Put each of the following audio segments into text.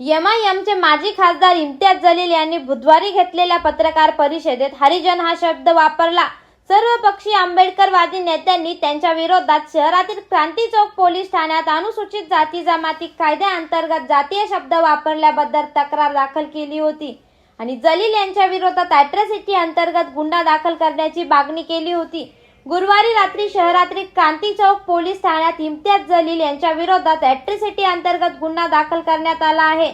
एमआयएमचे माजी खासदार इम्तियाज जलील यांनी बुधवारी घेतलेल्या पत्रकार परिषदेत हरिजन हा शब्द वापरला. सर्व पक्षी आंबेडकरवादी नेत्यांनी त्यांच्या विरोधात शहरातील क्रांती चौक पोलीस ठाण्यात अनुसूचित जाती जमाती कायद्याअंतर्गत जातीय शब्द वापरल्याबद्दल तक्रार दाखल केली होती. आणि जलील यांच्या विरोधात अॅट्रॉसिटी अंतर्गत गुन्हा दाखल करण्याची मागणी केली होती. गुरुवारी रात्री शहरातील क्रांती चौक पोलीस ठाण्यात इम्तियाज जलील यांच्या विरोधात अॅट्रॉसिटी अंतर्गत गुन्हा दाखल करण्यात आला आहे.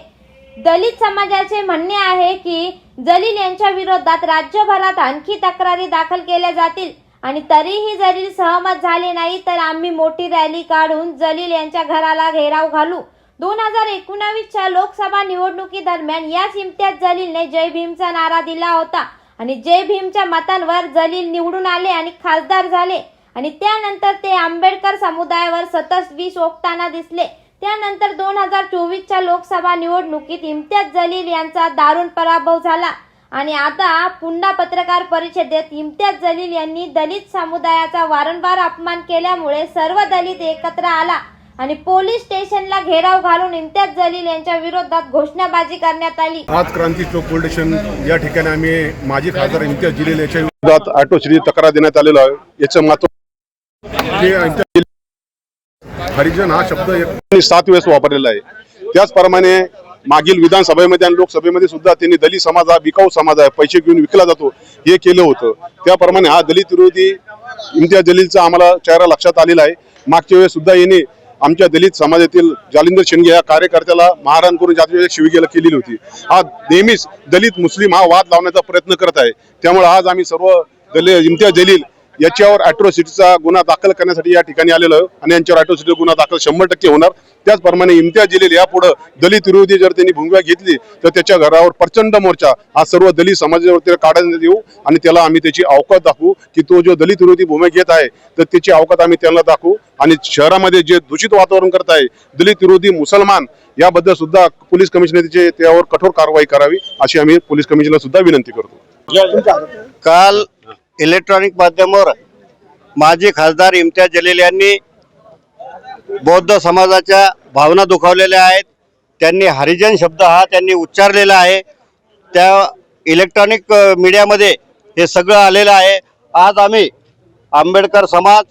दलित समाजाचे म्हणणे आहे की जलील यांच्या विरोधात राज्यभरात आणखी तक्रारी दाखल केल्या जातील. आणि तरीही जलील सहमत झाले नाही तर आम्ही मोठी रॅली काढून जलील यांच्या घराला घेराव घालू. दोन हजार एकोणावीसच्या लोकसभा निवडणुकीदरम्यान याच इम्तियाज जलीलने जय भीमचा नारा दिला होता. आणि जय भीमच्या मतांवर जलील निवडून आले आणि खासदार झाले आणि त्यानंतर ते आंबेडकर समुदायावर सतत वीस ओकताना दिसले. त्यानंतर दोन हजार चोवीसच्या लोकसभा निवडणुकीत इम्तियाज जलील यांचा दारुण पराभव झाला. आणि आता पुन्हा पत्रकार परिषदेत इम्तियाज जलील यांनी दलित समुदायाचा वारंवार अपमान केल्यामुळे सर्व दलित एकत्र आला. आणि पोलीस स्टेशनला घेराव घालून इम्तियाज जलील यांच्या विरोधात घोषणाबाजी करण्यात आली. आज क्रांती चौक पोलीस स्टेशन या ठिकाणी आम्ही माजी खासदार इम्तियाज जलील याच्या विरोधात ऑटो श्री तक्रार देण्यात आलेला आहे. याचं महत्त्व हे हरिजन हा शब्द एक- सात वेळेस वापरलेला आहे. त्याचप्रमाणे मागील विधानसभेमध्ये आणि लोकसभेमध्ये सुद्धा त्यांनी दलित समाज हा विकाऊ समाज आहे. पैसे घेऊन विकला जातो. हे केलं होतं. त्याप्रमाणे हा दलित विरोधी इम्तियाज जलीलचा आम्हाला चेहरा लक्षात आलेला आहे. मागच्या वेळेस सुद्धा यांनी आमच्या दलित समाजातील जालिंदर शेंडगे या कार्यकर्त्याला महाराण करून जाती शिवगेला केलेली होती. हा नेहमीच दलित मुस्लिम हा वाद लावण्याचा प्रयत्न करत आहे. त्यामुळे आज आम्ही सर्व दलित इम्तियाज जलील याच्यावर अॅट्रॉसिटीचा गुन्हा दाखल करण्यासाठी या ठिकाणी आलेलो आहे आणि यांच्यावर अॅट्रॉसिटी गुन्हा दाखल शंभर टक्के होणार. त्याचप्रमाणे इम्तियाज जलील यापुढे दलित विरोधी जर त्यांनी भूमिका घेतली तर त्याच्या घरावर प्रचंड मोर्चा हा सर्व दलित समाजावरती काढण्यात येऊ आणि त्याला आम्ही त्याची अवकात दाखवू की तो जो दलित विरोधी भूमिका घेत आहे तर त्याची अवकात आम्ही त्यांना दाखवू. आणि शहरामध्ये जे दूषित वातावरण करत आहे दलित विरोधी मुसलमान याबद्दल सुद्धा पोलीस कमिशनरचे त्यावर कठोर कारवाई करावी अशी आम्ही पोलीस कमिशनर सुद्धा विनंती करतो. काल इलेक्ट्रॉनिक माध्यमावर माजी खासदार इम्तियाज जलील यांनी बौद्ध समाजाच्या भावना दुखावलेल्या आहेत. त्यांनी हरिजन शब्द हा त्यांनी उच्चारलेला आहे. त्या इलेक्ट्रॉनिक मीडियामध्ये हे सगळं आलेलं आहे. आज आम्ही आंबेडकर समाज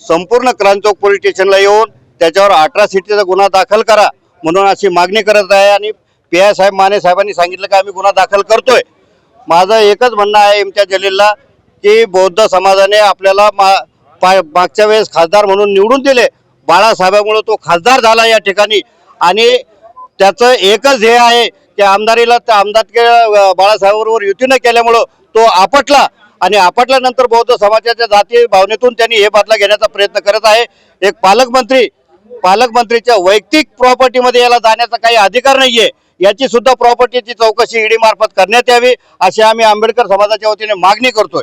संपूर्ण क्रांतोक पोलीस स्टेशनला येऊन त्याच्यावर अठरा सिटीचा गुन्हा दाखल करा म्हणून अशी मागणी करत आहे आणि पी आय साहेब माने साहेबांनी सांगितलं की आम्ही गुन्हा दाखल करतोय. माझं एकच म्हणणं आहे इम्तियाज जलीलला की बौद्ध समाजाने आपल्याला मा मागच्या वेळेस खासदार म्हणून निवडून दिले. बाळासाहेबांमुळे तो खासदार झाला या ठिकाणी. आणि त्याचं एकच ध्येय आहे की आमदारीला त्या आमदार बाळासाहेबांबरोबर युतीनं केल्यामुळं तो आपटला. आणि आपटल्यानंतर बौद्ध समाजाच्या जाती भावनेतून त्यांनी हे बदला घेण्याचा प्रयत्न करत आहे. एक पालकमंत्री पालकमंत्रीच्या वैयक्तिक प्रॉपर्टीमध्ये याला जाण्याचा काही अधिकार नाहीये. याची सुद्धा प्रॉपर्टीची चौकशी ईडी मार्फत करण्यात यावी अशी आम्ही आंबेडकर समाजाच्या वतीने मागणी करतोय.